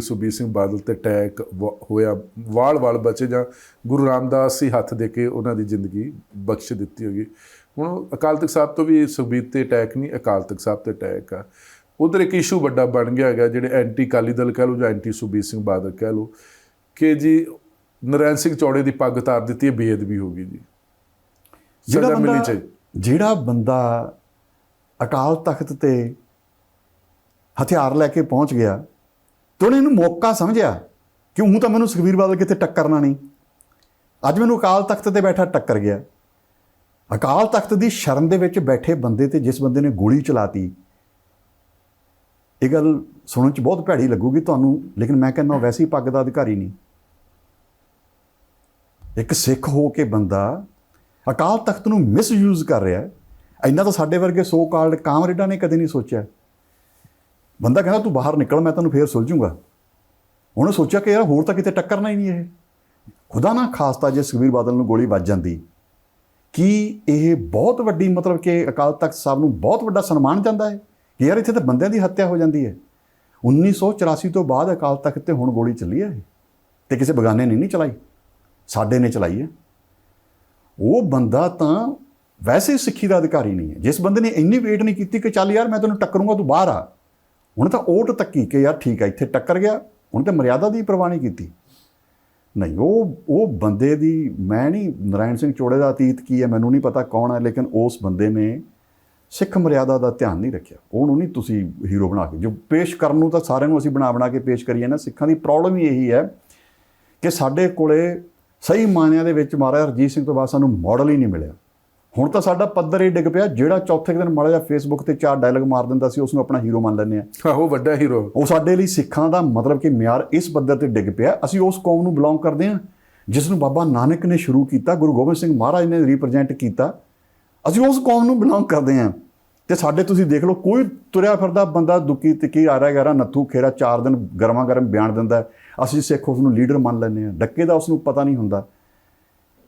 ਸੁਬੀਰ ਸਿੰਘ ਬਾਦਲ ਤੇ ਅਟੈਕ ਹੋਇਆ। ਵਾਲ-ਵਾਲ ਬਚੇ ਜਾਂ ਗੁਰੂ ਰਾਮਦਾਸ ਹੀ ਹੱਥ ਦੇ ਕੇ ਉਹਨਾਂ ਦੀ ਜ਼ਿੰਦਗੀ ਬਖਸ਼ ਦਿੱਤੀ ਹੋਗੀ। ਹੁਣ ਅਕਾਲ ਤਖਤ ਸਾਹਿਬ ਤੋਂ ਵੀ ਸੁਖਬੀਰ ਤੇ ਅਟੈਕ ਨਹੀਂ ਅਕਾਲ ਤਖਤ ਸਾਹਿਬ ਤੇ ਅਟੈਕ ਆ। ਉਧਰ ਇੱਕ ਇਸ਼ੂ ਵੱਡਾ ਬਣ ਗਿਆ ਹੈਗਾ ਜਿਹੜੇ ਐਂਟੀ ਅਕਾਲੀ ਦਲ ਕਹਿ ਲਓ ਜਾਂ ਐਂਟੀ ਸੁਬੀਰ ਸਿੰਘ ਬਾਦਲ ਕਹਿ ਲਓ ਕਿ ਜੀ ਨਰੈਣ ਸਿੰਘ ਚੌੜੇ ਦੀ ਪੱਗ ਤਾਰ ਦਿੱਤੀ ਹੈ ਬੇਅਦਬੀ ਹੋ ਗਈ ਜੀ। ਜਿਹੜਾ ਬੰਦਾ ਜਿਹੜਾ ਬੰਦਾ ਅਕਾਲ ਤਖਤ ਤੇ ਹਥਿਆਰ ਲੈ ਕੇ ਪਹੁੰਚ ਗਿਆ ਤੇ ਉਹਨੇ ਇਹਨੂੰ ਮੌਕਾ ਸਮਝਿਆ ਕਿ ਹੂੰ ਤਾਂ ਮੈਨੂੰ ਸੁਖਬੀਰ ਬਾਦਲ ਕਿਤੇ ਟੱਕਰਨਾ ਨਹੀਂ? ਅੱਜ ਮੈਨੂੰ ਅਕਾਲ ਤਖਤ ਤੇ ਬੈਠਾ ਟੱਕਰ ਗਿਆ। ਅਕਾਲ ਤਖਤ ਦੀ ਸ਼ਰਨ ਦੇ ਵਿੱਚ ਬੈਠੇ ਬੰਦੇ ਤੇ ਜਿਸ ਬੰਦੇ ਨੇ ਗੋਲੀ ਚਲਾਤੀ, ਇਹ ਗੱਲ ਸੁਣਨ ਚ ਬਹੁਤ ਭੈੜੀ ਲੱਗੂਗੀ ਤੁਹਾਨੂੰ, ਲੇਕਿਨ ਮੈਂ ਕਹਿੰਦਾ ਵੈਸੇ ਹੀ ਪੱਗ ਦਾ ਅਧਿਕਾਰੀ ਨਹੀਂ। ਇੱਕ ਸਿੱਖ ਹੋ ਕੇ ਬੰਦਾ ਅਕਾਲ ਤਖਤ ਨੂੰ ਮਿਸਯੂਜ਼ ਕਰ ਰਿਹਾ ਹੈ। ਇੰਨਾ ਤਾਂ ਸਾਡੇ ਵਰਗੇ ਸੋ ਕਾਲਡ ਕਾਮਰੇਡਾਂ ਨੇ ਕਦੇ ਨਹੀਂ ਸੋਚਿਆ। ਬੰਦਾ ਕਹਿੰਦਾ ਤੂੰ ਬਾਹਰ ਨਿਕਲ, ਮੈਂ ਤੈਨੂੰ ਫੇਰ ਸੁਲਝੂੰਗਾ ਉਹਨੇ ਸੋਚਿਆ ਕਿ ਯਾਰ ਹੋਰ ਤਾਂ ਕਿਤੇ ਟੱਕਰਨਾ ਹੀ ਨਹੀਂ ਇਹ। ਖੁਦਾ ਨਾ ਖਾਸਤਾ ਜੇ ਸੁਖਬੀਰ ਬਾਦਲ ਨੂੰ ਗੋਲੀ ਵੱਜ ਜਾਂਦੀ। ਕੀ ਇਹ ਬਹੁਤ ਵੱਡੀ ਮਤਲਬ ਕਿ ਅਕਾਲ ਤਖਤ ਸਾਹਿਬ ਨੂੰ ਬਹੁਤ ਵੱਡਾ ਸਨਮਾਨ ਜਾਂਦਾ ਹੈ? ਕਿ ਯਾਰ ਇੱਥੇ ਤਾਂ ਬੰਦਿਆਂ ਦੀ ਹੱਤਿਆ ਹੋ ਜਾਂਦੀ ਹੈ। 1984 ਤੋਂ ਬਾਅਦ ਅਕਾਲ ਤਖਤ ਤੇ ਹੁਣ ਗੋਲੀ ਚੱਲੀ ਹੈ ਇਹ। ਤੇ ਕਿਸੇ ਬਗਾਨੇ ਨੇ ਨਹੀਂ ਚਲਾਈ। ਸਾਡੇ ਨੇ ਚਲਾਈ ਹੈ। ਉਹ ਬੰਦਾ ਤਾਂ ਵੈਸੇ ਸਿੱਖੀ ਦਾ ਅਧਿਕਾਰੀ ਨਹੀਂ ਹੈ। ਜਿਸ ਬੰਦੇ ਨੇ ਇੰਨੀ ਵੇਟ ਨਹੀਂ ਕੀਤੀ ਕਿ ਚੱਲ ਯਾਰ ਮੈਂ ਤੈਨੂੰ ਟੱਕਰੂੰਗਾ, ਤੂੰ ਬਾਹਰ ਆ। ਉਹਨੇ ਤਾਂ ਓਟ ਤੱਕੀ ਕਿ ਯਾਰ ਠੀਕ ਹੈ ਇੱਥੇ ਟੱਕਰ ਗਿਆ ਉਹਨੇ ਤਾਂ ਮਰਿਆਦਾ ਦੀ ਪਰਵਾਹ ਨਹੀਂ ਕੀਤੀ। ਨਹੀਂ, ਉਹ ਉਹ ਬੰਦੇ ਦੀ, ਮੈਂ ਨਹੀਂ, ਨਰਾਇਣ ਸਿੰਘ ਚੋੜੇ ਦਾ ਅਤੀਤ ਕੀ ਹੈ, ਮੈਨੂੰ ਨਹੀਂ ਪਤਾ ਕੌਣ ਹੈ, ਲੇਕਿਨ ਉਸ ਬੰਦੇ ਨੇ ਸਿੱਖ ਮਰਿਆਦਾ ਦਾ ਧਿਆਨ ਨਹੀਂ ਰੱਖਿਆ। ਉਹਨੂੰ ਨਹੀਂ ਤੁਸੀਂ ਹੀਰੋ ਬਣਾ ਕੇ, ਜੋ ਪੇਸ਼ ਕਰਨ ਨੂੰ ਤਾਂ ਸਾਰਿਆਂ ਨੂੰ ਅਸੀਂ ਬਣਾ ਬਣਾ ਕੇ ਪੇਸ਼ ਕਰੀਏ ਨਾ, ਸਿੱਖਾਂ ਦੀ ਪ੍ਰੋਬਲਮ ਹੀ ਇਹੀ ਹੈ ਕਿ ਸਾਡੇ ਕੋਲੇ ਸਹੀ ਮਾਨਿਆਂ ਦੇ ਵਿੱਚ ਮਹਾਰਾਜਾ ਰਣਜੀਤ ਸਿੰਘ ਤੋਂ ਬਾਅਦ ਸਾਨੂੰ ਮਾਡਲ ਹੀ ਨਹੀਂ ਮਿਲਿਆ। ਹੁਣ ਤਾਂ ਸਾਡਾ ਪੱਧਰ ਹੀ ਡਿੱਗ ਪਿਆ ਜਿਹੜਾ ਚੌਥੇ ਦਿਨ ਮਾੜਾ ਜਿਹਾ ਫੇਸਬੁੱਕ ਤੇ ਚਾਰ ਡਾਇਲੌਗ ਮਾਰ ਦਿੰਦਾ ਸੀ ਉਸ ਨੂੰ ਆਪਣਾ ਹੀਰੋ ਮੰਨ ਲੈਂਦੇ ਆ ਆਹੋ ਵੱਡਾ ਹੀਰੋ ਉਹ ਸਾਡੇ ਲਈ ਸਿੱਖਾਂ ਦਾ ਮਤਲਬ ਕਿ ਮਿਆਰ ਇਸ ਪੱਧਰ ਤੇ ਡਿੱਗ ਪਿਆ। ਅਸੀਂ ਉਸ ਕੌਮ ਨੂੰ ਬਿਲੋਂਗ ਕਰਦੇ ਹਾਂ ਜਿਸ ਨੂੰ ਬਾਬਾ ਨਾਨਕ ਨੇ ਸ਼ੁਰੂ ਕੀਤਾ ਗੁਰੂ ਗੋਬਿੰਦ ਸਿੰਘ ਮਹਾਰਾਜ ਨੇ ਰਿਪਰੈਜ਼ੈਂਟ ਕੀਤਾ। ਅਸੀਂ ਉਸ ਕੌਮ ਨੂੰ ਬਿਲੋਂਗ ਕਰਦੇ ਹਾਂ। ਤੇ ਸਾਡੇ ਤੁਸੀਂ ਦੇਖ ਲਓ ਕੋਈ ਤੁਰਿਆ ਫਿਰਦਾ ਬੰਦਾ ਦੁੱਕੀ ਤਿੱਕੀ ਆ ਰਿਹਾ ਗਾਰਾ ਨੱਥੂ ਖੇਰਾ ਚਾਰ ਦਿਨ ਗਰਮਾ ਗਰਮ ਬਿਆਨ ਦਿੰਦਾ। ਅਸੀਂ ਸਿੱਖ ਉਸ ਨੂੰ ਲੀਡਰ ਮੰਨ ਲੈਂਦੇ ਹਾਂ। ਡੱਕੇ ਦਾ ਉਸ ਨੂੰ ਪਤਾ ਨਹੀਂ ਹੁੰਦਾ।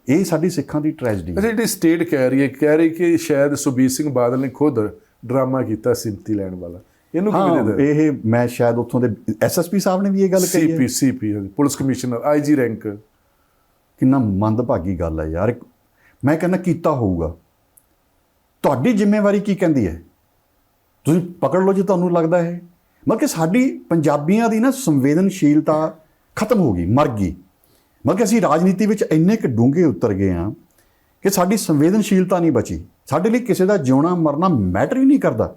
ਇਹ ਸਾਡੀ ਸਿੱਖਾਂ ਦੀ ਟ੍ਰੈਜਡੀ ਅੱਛਾ ਜਿਹੜੀ ਸਟੇਟ ਕਹਿ ਰਹੀ ਹੈ ਕਹਿ ਰਹੀ ਕਿ ਸ਼ਾਇਦ ਸੁਬੀਰ ਸਿੰਘ ਬਾਦਲ ਨੇ ਖੁਦ ਡਰਾਮਾ ਕੀਤਾ ਸਿੰਪਤੀ ਲੈਣ ਵਾਲਾ। ਇਹਨੂੰ ਕਿਵੇਂ ਹਾਂ ਦੇ ਇਹ ਮੈਂ ਸ਼ਾਇਦ ਉੱਥੋਂ ਦੇ ਐਸਐਸਪੀ ਸਾਹਿਬ ਨੇ ਵੀ ਇਹ ਗੱਲ ਕਹੀ ਹੈ। CP CP police commissioner IG rank. ਕਿੰਨਾ ਮੰਦਭਾਗੀ ਗੱਲ ਹੈ ਯਾਰ। ਮੈਂ ਕਹਿੰਦਾ ਕੀਤਾ ਹੋਊਗਾ। ਤੁਹਾਡੀ ਜ਼ਿੰਮੇਵਾਰੀ ਕੀ ਕਹਿੰਦੀ ਹੈ? ਤੁਸੀਂ ਪਕੜ ਲਓ ਜੇ ਤੁਹਾਨੂੰ ਲੱਗਦਾ ਹੈ ਮਤਲਬ ਕਿ ਸਾਡੀ ਪੰਜਾਬੀਆਂ ਦੀ ਨਾ ਸੰਵੇਦਨਸ਼ੀਲਤਾ ਖਤਮ ਹੋ ਗਈ ਮਰ ਗਈ। ਮਤਲਬ ਕਿ ਅਸੀਂ ਰਾਜਨੀਤੀ ਵਿੱਚ ਇੰਨੇ ਕੁ ਡੂੰਘੇ ਉਤਰ ਗਏ ਹਾਂ ਕਿ ਸਾਡੀ ਸੰਵੇਦਨਸ਼ੀਲਤਾ ਨਹੀਂ ਬਚੀ। ਸਾਡੇ ਲਈ ਕਿਸੇ ਦਾ ਜਿਉਣਾ ਮਰਨਾ ਮੈਟਰ ਹੀ ਨਹੀਂ ਕਰਦਾ।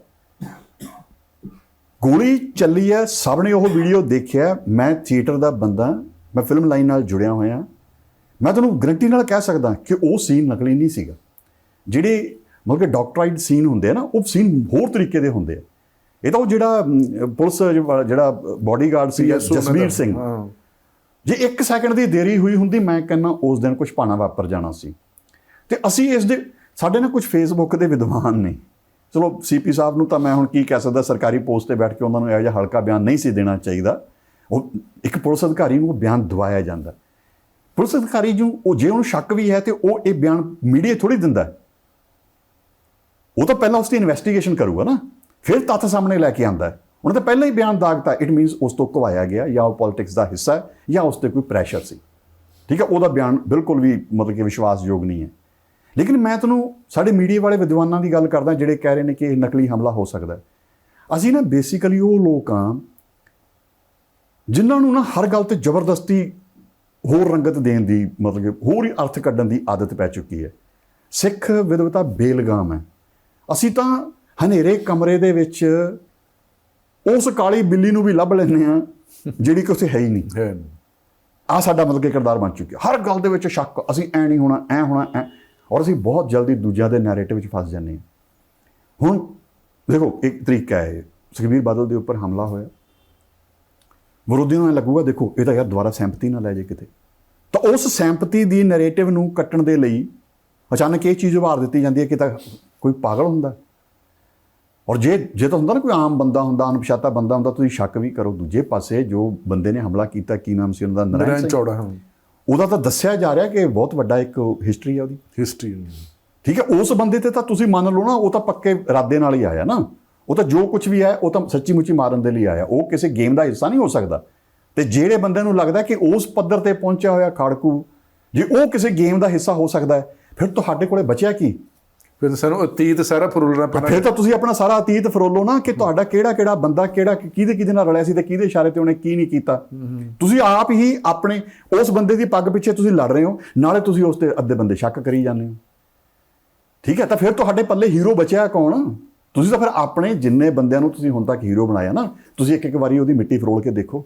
ਗੋਲੀ ਚੱਲੀ ਹੈ ਸਭ ਨੇ ਉਹ ਵੀਡੀਓ ਦੇਖਿਆ। ਮੈਂ ਥੀਏਟਰ ਦਾ ਬੰਦਾ ਮੈਂ ਫਿਲਮ ਲਾਈਨ ਨਾਲ ਜੁੜਿਆ ਹੋਇਆ। ਮੈਂ ਤੁਹਾਨੂੰ ਗਰੰਟੀ ਨਾਲ ਕਹਿ ਸਕਦਾ ਕਿ ਉਹ ਸੀਨ ਨਕਲੀ ਨਹੀਂ ਸੀਗਾ। ਜਿਹੜੇ ਮਤਲਬ ਕਿ ਡਾਕਟਰਾਈਡ ਸੀਨ ਹੁੰਦੇ ਆ ਨਾ ਉਹ ਸੀਨ ਹੋਰ ਤਰੀਕੇ ਦੇ ਹੁੰਦੇ ਆ। ਇਹ ਤਾਂ ਉਹ ਜਿਹੜਾ ਪੁਲਿਸ ਜਿਹੜਾ ਬਾਡੀਗਾਰਡ ਸੀ ਜਸਵੀਰ ਸਿੰਘ। ਜੇ 1 ਸੈਕਿੰਡ ਦੀ ਦੇਰੀ ਹੋਈ ਹੁੰਦੀ, ਮੈਂ ਕਹਿੰਦਾ ਉਸ ਦਿਨ ਕੁਝ ਭਾਣਾ ਵਾਪਰ ਜਾਣਾ ਸੀ। ਤੇ ਅਸੀਂ ਇਸ ਦੇ, ਸਾਡੇ ਨਾਲ ਕੁਝ ਫੇਸਬੁੱਕ ਦੇ ਵਿਦਵਾਨ ਨੇ। ਚਲੋ ਸੀਪੀ ਸਾਹਿਬ ਨੂੰ ਤਾਂ ਮੈਂ ਹੁਣ ਕੀ ਕਹਿ ਸਕਦਾ, ਸਰਕਾਰੀ ਪੋਸਟ ਤੇ ਬੈਠ ਕੇ ਉਹਨਾਂ ਨੂੰ ਇਹੋ ਜਿਹਾ ਹਲਕਾ ਬਿਆਨ ਨਹੀਂ ਸੀ ਦੇਣਾ ਚਾਹੀਦਾ। ਉਹ, ਇੱਕ ਪੁਲਿਸ ਅਧਿਕਾਰੀ ਨੂੰ ਉਹ ਬਿਆਨ ਦਵਾਇਆ ਜਾਂਦਾ। ਪੁਲਿਸ ਅਧਿਕਾਰੀ ਨੂੰ ਉਹ ਜੇ ਉਹਨੂੰ ਸ਼ੱਕ ਵੀ ਹੈ ਤੇ ਉਹ ਇਹ ਬਿਆਨ ਮੀਡੀਆ ਥੋੜੀ ਦਿੰਦਾ ਉਹ ਤਾਂ ਪਹਿਲਾਂ ਉਸ ਦੀ ਇਨਵੈਸਟੀਗੇਸ਼ਨ ਕਰੂਗਾ ਨਾ। ਫਿਰ ਤੱਥ ਸਾਹਮਣੇ ਲੈ ਕੇ ਆਂਦਾ ਉਹਨਾਂ ਦਾ ਪਹਿਲਾਂ ਹੀ ਬਿਆਨ ਦਾਗਤਾ ਇਟ ਮੀਨਸ ਉਸ ਤੋਂ ਘਵਾਇਆ ਗਿਆ ਜਾਂ ਉਹ ਪੋਲਿਟਿਕਸ ਦਾ ਹਿੱਸਾ ਹੈ ਜਾਂ ਉਸ ਤੇ ਕੋਈ ਪ੍ਰੈਸ਼ਰ ਸੀ। ਠੀਕ ਹੈ, ਉਹਦਾ ਬਿਆਨ ਬਿਲਕੁਲ ਵੀ ਮਤਲਬ ਕਿ ਵਿਸ਼ਵਾਸਯੋਗ ਨਹੀਂ ਹੈ। ਲੇਕਿਨ ਮੈਂ ਤੁਹਾਨੂੰ ਸਾਡੇ ਮੀਡੀਆ ਵਾਲੇ ਵਿਦਵਾਨਾਂ ਦੀ ਗੱਲ ਕਰਦਾ ਜਿਹੜੇ ਕਹਿ ਰਹੇ ਨੇ ਕਿ ਇਹ ਨਕਲੀ ਹਮਲਾ ਹੋ ਸਕਦਾ ਅਸੀਂ ਨਾ ਬੇਸਿਕਲੀ ਉਹ ਲੋਕ ਆ ਜਿਨ੍ਹਾਂ ਨੂੰ ਨਾ ਹਰ ਗੱਲ ਤੇ ਜ਼ਬਰਦਸਤੀ ਹੋਰ ਰੰਗਤ ਦੇਣ ਦੀ ਮਤਲਬ ਕਿ ਹੋਰ ਹੀ ਅਰਥ ਕੱਢਣ ਦੀ ਆਦਤ ਪੈ ਚੁੱਕੀ ਹੈ। ਸਿੱਖ ਵਿਦਵਤਾ ਬੇਲਗਾਮ ਹੈ। ਅਸੀਂ ਤਾਂ ਹਨੇਰੇ ਕਮਰੇ ਦੇ ਵਿੱਚ ਉਸ ਕਾਲੀ ਬਿੱਲੀ ਨੂੰ ਵੀ ਲੱਭ ਲੈਂਦੇ ਆ ਜਿਹੜੀ ਕਿ ਉੱਥੇ ਹੈ ਹੀ ਨਹੀਂ। ਹੈ ਨਹੀਂ। ਆ ਸਾਡਾ ਮਤਲਬ ਕਿ ਕਿਰਦਾਰ ਬਣ ਚੁੱਕਿਆ। ਹਰ ਗੱਲ ਦੇ ਵਿੱਚ ਸ਼ੱਕ ਅਸੀਂ ਐ ਨਹੀਂ ਹੋਣਾ ਐ ਹੋਣਾ ਐ। ਔਰ ਅਸੀਂ ਬਹੁਤ ਜਲਦੀ ਦੂਜਿਆਂ ਦੇ ਨੈਰੇਟਿਵ ਵਿੱਚ ਫਸ ਜਾਂਦੇ ਹਾਂ। ਹੁਣ ਦੇਖੋ ਇੱਕ ਤਰੀਕਾ ਹੈ ਸੁਖਬੀਰ ਬਾਦਲ ਦੇ ਉੱਪਰ ਹਮਲਾ ਹੋਇਆ। ਵਿਰੋਧੀਆਂ ਨੂੰ ਲੱਗੂਗਾ ਦੇਖੋ ਇਹ ਤਾਂ ਯਾਰ ਦੁਬਾਰਾ ਸੈਂਪਤੀ ਨਾ ਲੈ ਜੇ ਕਿਤੇ। ਤਾਂ ਉਸ ਸੈਂਪਤੀ ਦੀ ਨੈਰੇਟਿਵ ਨੂੰ ਕੱਟਣ ਦੇ ਲਈ ਅਚਾਨਕ ਇਹ ਚੀਜ਼ ਉਭਾਰ ਦਿੱਤੀ ਜਾਂਦੀ ਹੈ ਕਿ ਤਾਂ ਕੋਈ ਪਾਗਲ ਹੁੰਦਾ। ਔਰ ਜੇ ਜੇ ਤਾਂ ਹੁੰਦਾ ਨਾ ਕੋਈ ਆਮ ਬੰਦਾ ਹੁੰਦਾ ਅਣਪਛਾਤਾ ਬੰਦਾ ਹੁੰਦਾ ਤੁਸੀਂ ਸ਼ੱਕ ਵੀ ਕਰੋ ਦੂਜੇ ਪਾਸੇ ਜੋ ਬੰਦੇ ਨੇ ਹਮਲਾ ਕੀਤਾ ਕੀ ਨਾਮ ਸੀ ਉਹਨਾਂ ਦਾ? ਸਿੰਘ। ਚੌੜਾ ਹਾਂ। ਉਹਦਾ ਤਾਂ ਦੱਸਿਆ ਜਾ ਰਿਹਾ ਕਿ ਬਹੁਤ ਵੱਡਾ ਇੱਕ ਹਿਸਟਰੀ ਹੈ ਉਹਦੀ। ਹਿਸਟਰੀ ਠੀਕ ਹੈ ਉਸ ਬੰਦੇ ਤੇ ਤਾਂ ਤੁਸੀਂ ਮੰਨ ਲਓ ਨਾ ਉਹ ਤਾਂ ਪੱਕੇ ਇਰਾਦੇ ਨਾਲ ਹੀ ਆਇਆ ਨਾ। ਉਹ ਤਾਂ ਜੋ ਕੁਝ ਵੀ ਹੈ ਉਹ ਤਾਂ ਸੱਚੀ ਮੁੱਚੀ ਮਾਰਨ ਦੇ ਲਈ ਆਇਆ। ਉਹ ਕਿਸੇ ਗੇਮ ਦਾ ਹਿੱਸਾ ਨਹੀਂ ਹੋ ਸਕਦਾ। ਤੇ ਜਿਹੜੇ ਬੰਦੇ ਨੂੰ ਲੱਗਦਾ ਕਿ ਉਸ ਪੱਧਰ ਤੇ ਪਹੁੰਚਿਆ ਹੋਇਆ ਖਾੜਕੂ ਜੇ ਉਹ ਕਿਸੇ ਗੇਮ ਦਾ ਹਿੱਸਾ ਹੋ ਸਕਦਾ ਹੈ ਫਿਰ ਤੁਹਾਡੇ ਕੋਲੇ ਬਚਿਆ ਕੀ? ਫਿਰ ਸਾਨੂੰ ਅਤੀਤ ਸਾਰਾ ਫਰੋਲਣਾ ਪੈਣਾ ਫਿਰ ਤਾਂ ਤੁਸੀਂ ਆਪਣਾ ਸਾਰਾ ਅਤੀਤ ਫਰੋਲੋ ਨਾ ਕਿ ਤੁਹਾਡਾ ਕਿਹੜਾ ਕਿਹੜਾ ਬੰਦਾ ਕਿਹੜਾ ਕਿਹਦੇ ਕਿਹਦੇ ਨਾਲ ਰਲਿਆ ਸੀ ਤੇ ਕਿਹਦੇ ਇਸ਼ਾਰੇ ਤੇ ਉਹਨੇ ਕੀ ਨਹੀਂ ਕੀਤਾ। ਤੁਸੀਂ ਆਪ ਹੀ ਆਪਣੇ ਉਸ ਬੰਦੇ ਦੀ ਪੱਗ ਪਿੱਛੇ ਤੁਸੀਂ ਲੜ ਰਹੇ ਹੋ ਨਾਲੇ ਤੁਸੀਂ ਉਸ ਤੇ ਅੱਧੇ ਬੰਦੇ ਸ਼ੱਕ ਕਰੀ ਜਾਂਦੇ ਹੋ। ਠੀਕ ਹੈ ਤਾਂ ਫਿਰ ਤੁਹਾਡੇ ਪੱਲੇ ਹੀਰੋ ਬਚਿਆ ਕੌਣ? ਤੁਸੀਂ ਤਾਂ ਫਿਰ ਆਪਣੇ ਜਿੰਨੇ ਬੰਦਿਆਂ ਨੂੰ ਤੁਸੀਂ ਹੁਣ ਤੱਕ ਹੀਰੋ ਬਣਾਇਆ ਨਾ ਤੁਸੀਂ ਇੱਕ ਇੱਕ ਵਾਰੀ ਉਹਦੀ ਮਿੱਟੀ ਫਰੋਲ ਕੇ ਦੇਖੋ।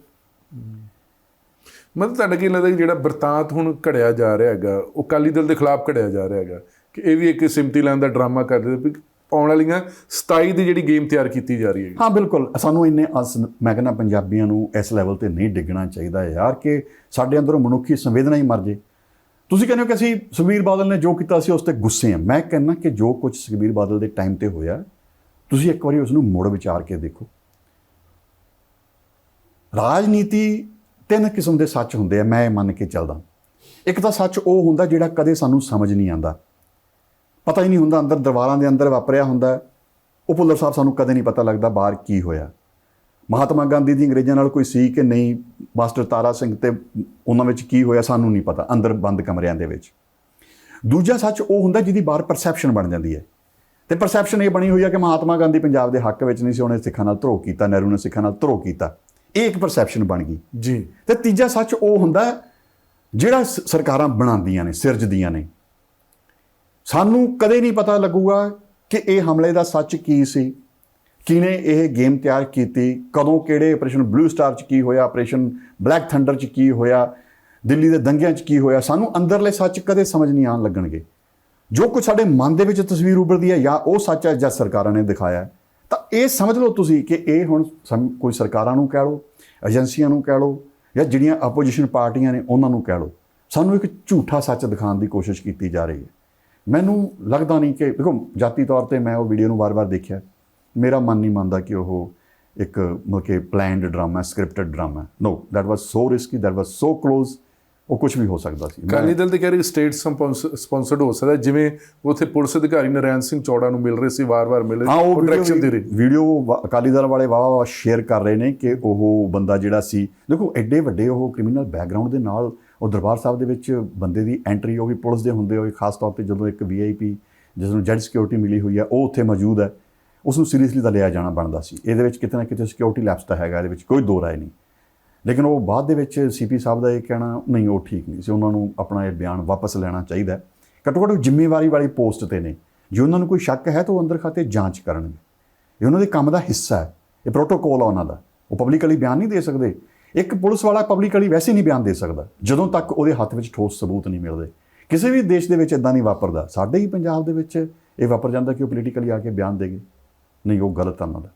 ਮਤਲਬ ਤੁਹਾਡਾ ਕੀ ਲੱਗਦਾ ਜਿਹੜਾ ਵਰਤਾਂਤ ਹੁਣ ਘੜਿਆ ਜਾ ਰਿਹਾ ਹੈਗਾ ਉਹ ਅਕਾਲੀ ਦਲ ਦੇ ਖਿਲਾਫ ਘੜਿਆ ਜਾ ਰਿਹਾ ਹੈਗਾ ਕਿ ਇਹ ਵੀ ਇੱਕ ਸਿਮਤੀ ਲੈਣ ਦਾ ਡਰਾਮਾ ਕਰਦੇ ਵੀ ਆਉਣ ਵਾਲੀਆਂ 27 ਦੀ ਜਿਹੜੀ ਗੇਮ ਤਿਆਰ ਕੀਤੀ ਜਾ ਰਹੀ ਹੈ ਹਾਂ, ਬਿਲਕੁਲ। ਸਾਨੂੰ ਇੰਨੇ ਅਸ- ਮੈਂ ਕਹਿੰਦਾ ਪੰਜਾਬੀਆਂ ਨੂੰ ਇਸ ਲੈਵਲ ਤੇ ਨਹੀਂ ਡਿੱਗਣਾ ਚਾਹੀਦਾ ਯਾਰ ਕਿ ਸਾਡੇ ਅੰਦਰੋਂ ਮਨੁੱਖੀ ਸੰਵੇਦਨਾ ਹੀ ਮਰ ਜੇ। ਤੁਸੀਂ ਕਹਿੰਦੇ ਹੋ ਕਿ ਅਸੀਂ ਸੁਖਬੀਰ ਬਾਦਲ ਨੇ ਜੋ ਕੀਤਾ ਸੀ ਉਸ ਤੇ ਗੁੱਸੇ ਹਾਂ। ਮੈਂ ਕਹਿੰਦਾ ਕਿ ਜੋ ਕੁਝ ਸੁਖਬੀਰ ਬਾਦਲ ਦੇ ਟਾਈਮ ਤੇ ਹੋਇਆ, ਤੁਸੀਂ ਇੱਕ ਵਾਰੀ ਉਸ ਨੂੰ ਮੁੜ ਵਿਚਾਰ ਕੇ ਦੇਖੋ। ਰਾਜਨੀਤੀ ਤਿੰਨ ਕਿਸਮ ਦੇ ਸੱਚ ਹੁੰਦੇ ਆ, ਮੈਂ ਇਹ ਮੰਨ ਕੇ ਚੱਲਦਾ। ਇੱਕ ਤਾਂ ਸੱਚ ਉਹ ਹੁੰਦਾ ਜਿਹੜਾ ਕਦੇ ਸਾਨੂੰ ਸਮਝ ਨਹੀਂ ਆਉਂਦਾ। ਪਤਾ ਹੀ ਨਹੀਂ ਹੁੰਦਾ ਅੰਦਰ ਦਰਬਾਰਾਂ ਦੇ ਅੰਦਰ ਵਾਪਰਿਆ ਹੁੰਦਾ ਉਹ ਭੁੱਲਰ ਸਾਹਿਬ ਸਾਨੂੰ ਕਦੇ ਨਹੀਂ ਪਤਾ ਲੱਗਦਾ ਬਾਹਰ ਕੀ ਹੋਇਆ। ਮਹਾਤਮਾ ਗਾਂਧੀ ਦੀ ਅੰਗਰੇਜ਼ਾਂ ਨਾਲ ਕੋਈ ਸੀ ਕਿ ਨਹੀਂ ਮਾਸਟਰ ਤਾਰਾ ਸਿੰਘ ਤੇ ਉਹਨਾਂ ਵਿੱਚ ਕੀ ਹੋਇਆ ਸਾਨੂੰ ਨਹੀਂ ਪਤਾ ਅੰਦਰ ਬੰਦ ਕਮਰਿਆਂ ਦੇ ਵਿੱਚ। ਦੂਜਾ ਸੱਚ ਉਹ ਹੁੰਦਾ ਜਿਹਦੀ ਬਾਹਰ ਪਰਸੈਪਸ਼ਨ ਬਣ ਜਾਂਦੀ ਹੈ। ਤੇ ਪਰਸੈਪਸ਼ਨ ਇਹ ਬਣੀ ਹੋਈ ਹੈ ਕਿ ਮਹਾਤਮਾ ਗਾਂਧੀ ਪੰਜਾਬ ਦੇ ਹੱਕ ਵਿੱਚ ਨਹੀਂ ਸੀ ਉਹਨੇ ਸਿੱਖਾਂ ਨਾਲ ਧਰੋ ਕੀਤਾ ਨਹਿਰੂ ਨੇ ਸਿੱਖਾਂ ਨਾਲ ਧਰੋ ਕੀਤਾ। ਇਹ ਇੱਕ ਪਰਸੈਪਸ਼ਨ ਬਣ ਗਈ। ਜੀ। ਤੇ ਤੀਜਾ ਸੱਚ ਉਹ ਹੁੰਦਾ ਜਿਹੜਾ ਸਰਕਾਰਾਂ ਬਣਾਉਂਦੀਆਂ ਨੇ ਸਿਰਜਦੀਆਂ ਨੇ। ਸਾਨੂੰ ਕਦੇ ਨਹੀਂ ਪਤਾ ਲੱਗੂਗਾ ਕਿ ਇਹ ਹਮਲੇ ਦਾ ਸੱਚ ਕੀ ਸੀ। ਕਿਨੇ ਇਹ ਗੇਮ ਤਿਆਰ ਕੀਤੀ? ਕਦੋਂ ਕਿਹੜੇ ਆਪਰੇਸ਼ਨ ਬਲੂ ਸਟਾਰ 'ਚ ਕੀ ਹੋਇਆ? ਆਪਰੇਸ਼ਨ ਬਲੈਕ ਥੰਡਰ 'ਚ ਕੀ ਹੋਇਆ? ਦਿੱਲੀ ਦੇ ਦੰਗਿਆਂ 'ਚ ਕੀ ਹੋਇਆ? ਸਾਨੂੰ ਅੰਦਰਲੇ ਸੱਚ ਕਦੇ ਸਮਝ ਨਹੀਂ ਆਉਣ ਲੱਗਣਗੇ। ਜੋ ਕੁਝ ਸਾਡੇ ਮਨ ਦੇ ਵਿੱਚ ਤਸਵੀਰ ਉਭਰਦੀ ਹੈ ਜਾਂ ਉਹ ਸੱਚ ਹੈ ਜਾਂ ਸਰਕਾਰਾਂ ਨੇ ਦਿਖਾਇਆ ਤਾਂ ਇਹ ਸਮਝ ਲਓ ਤੁਸੀਂ ਕਿ ਇਹ ਹੁਣ ਸਮ- ਕੋਈ ਸਰਕਾਰਾਂ ਨੂੰ ਕਹਿ ਲਓ, ਏਜੰਸੀਆਂ ਨੂੰ ਕਹਿ ਲਓ, ਜਾਂ ਜਿਹੜੀਆਂ ਆਪੋਜੀਸ਼ਨ ਪਾਰਟੀਆਂ ਨੇ ਉਹਨਾਂ ਨੂੰ ਕਹਿ ਲਓ। ਸਾਨੂੰ ਇੱਕ ਝੂਠਾ ਸੱਚ ਦਿਖਾਉਣ ਦੀ ਕੋਸ਼ਿਸ਼ ਕੀਤੀ ਜਾ ਰਹੀ ਹੈ। ਮੈਨੂੰ ਲੱਗਦਾ ਨਹੀਂ ਕਿ ਦੇਖੋ ਜਾਤੀ ਤੌਰ ਤੇ ਮੈਂ ਉਹ ਵੀਡੀਓ ਨੂੰ ਵਾਰ-ਵਾਰ ਦੇਖਿਆ। ਮੇਰਾ ਮਨ ਨਹੀਂ ਮੰਨਦਾ ਕਿ ਉਹ ਇੱਕ ਮਤਲਬ ਕਿ planned drama scripted drama no that was so risky that was so close ਉਹ ਕੁਝ ਵੀ ਹੋ ਸਕਦਾ ਸੀ। ਅਕਾਲੀ ਦਲ ਤੇ ਕਹਿ ਰਹੀ ਸਟੇਟ ਸਪਾਂਸਰਡ ਹੋ ਸਕਦਾ ਜਿਵੇਂ ਉੱਥੇ ਪੁਲਿਸ ਅਧਿਕਾਰੀ ਨਰੈਣ ਸਿੰਘ ਚੌੜਾ ਨੂੰ ਮਿਲ ਰਹੇ ਸੀ ਵਾਰ-ਵਾਰ ਮਿਲ। ਰਹੇ ਉਹ ਡਾਇਰੈਕਸ਼ਨ ਦੇ ਰਹੇ। ਵੀਡੀਓ ਅਕਾਲੀ ਦਲ ਵਾਲੇ ਵਾਵਾ ਸ਼ੇਅਰ ਕਰ ਰਹੇ ਨੇ ਕਿ ਉਹ ਬੰਦਾ ਜਿਹੜਾ ਸੀ ਦੇਖੋ ਐਡੇ ਵੱਡੇ ਉਹ ਕ੍ਰਿਮੀਨਲ ਬੈਕਗ੍ਰਾਉਂਡ ਦੇ ਨਾਲ ਉਹ ਦਰਬਾਰ ਸਾਹਿਬ ਦੇ ਵਿੱਚ ਬੰਦੇ ਦੀ ਐਂਟਰੀ ਉਹ ਵੀ ਪੁਲਿਸ ਦੇ ਹੁੰਦੇ ਹੋਏ, ਖਾਸ ਤੌਰ ਤੇ ਜਦੋਂ ਇੱਕ ਵੀਆਈਪੀ ਜਿਸ ਨੂੰ ਜੈਡ ਸਿਕਿਉਰਿਟੀ ਮਿਲੀ ਹੋਈ ਹੈ, ਉਹ ਉੱਥੇ ਮੌਜੂਦ ਹੈ। ਉਸ ਨੂੰ ਸੀਰੀਅਸਲੀ ਤਾਂ ਲਿਆ ਜਾਣਾ ਬਣਦਾ ਸੀ। ਇਹਦੇ ਵਿੱਚ ਕਿਤੇ ਨਾ ਕਿਤੇ ਸਿਕਿਉਰਿਟੀ ਲੈਪਸ ਤਾਂ ਹੈਗਾ, ਇਹਦੇ ਵਿੱਚ ਕੋਈ ਦੋ ਰਾਏ ਨਹੀਂ। ਲੇਕਿਨ ਉਹ ਬਾਅਦ ਦੇ ਵਿੱਚ ਸੀਪੀ ਸਾਹਿਬ ਦਾ ਇਹ ਕਹਿਣਾ, ਨਹੀਂ, ਉਹ ਠੀਕ ਨਹੀਂ ਸੀ। ਉਹਨਾਂ ਨੂੰ ਆਪਣਾ ਇਹ ਬਿਆਨ ਵਾਪਸ ਲੈਣਾ ਚਾਹੀਦਾ ਘੱਟੋ ਘੱਟ ਉਹ ਜ਼ਿੰਮੇਵਾਰੀ ਵਾਲੀ ਪੋਸਟ ਤੇ ਨੇ। ਜੇ ਉਹਨਾਂ ਨੂੰ ਕੋਈ ਸ਼ੱਕ ਹੈ ਤਾਂ ਉਹ ਅੰਦਰ ਖਾਤੇ ਜਾਂਚ ਕਰਨਗੇ। ਇਹ ਉਹਨਾਂ ਦੇ ਕੰਮ ਦਾ ਹਿੱਸਾ ਹੈ, ਇਹ ਪ੍ਰੋਟੋਕੋਲ ਆ ਉਹਨਾਂ ਦਾ, ਉਹ ਪਬਲਿਕਲੀ ਬਿਆਨ ਨਹੀਂ ਦੇ ਸਕਦੇ। ਇੱਕ ਪੁਲਿਸ ਵਾਲਾ ਪਬਲਿਕਲੀ ਵੈਸੇ ਨਹੀਂ ਬਿਆਨ ਦੇ ਸਕਦਾ, ਜਦੋਂ ਤੱਕ ਉਹਦੇ ਹੱਥ ਵਿੱਚ ਠੋਸ ਸਬੂਤ ਨਹੀਂ ਮਿਲਦੇ। ਕਿਸੇ ਵੀ ਦੇਸ਼ ਦੇ ਵਿੱਚ ਇਦਾਂ ਨਹੀਂ ਵਾਪਰਦਾ। ਸਾਡੇ ਹੀ ਪੰਜਾਬ ਦੇ ਵਿੱਚ ਇਹ ਵਾਪਰ ਜਾਂਦਾ ਕਿ ਉਹ ਪੋਲੀਟੀਕਲੀ ਆ ਕੇ ਬਿਆਨ ਦੇਗੇ। ਨਹੀਂ, ਉਹ ਗਲਤ ਆ ਉਹਨਾਂ ਦਾ।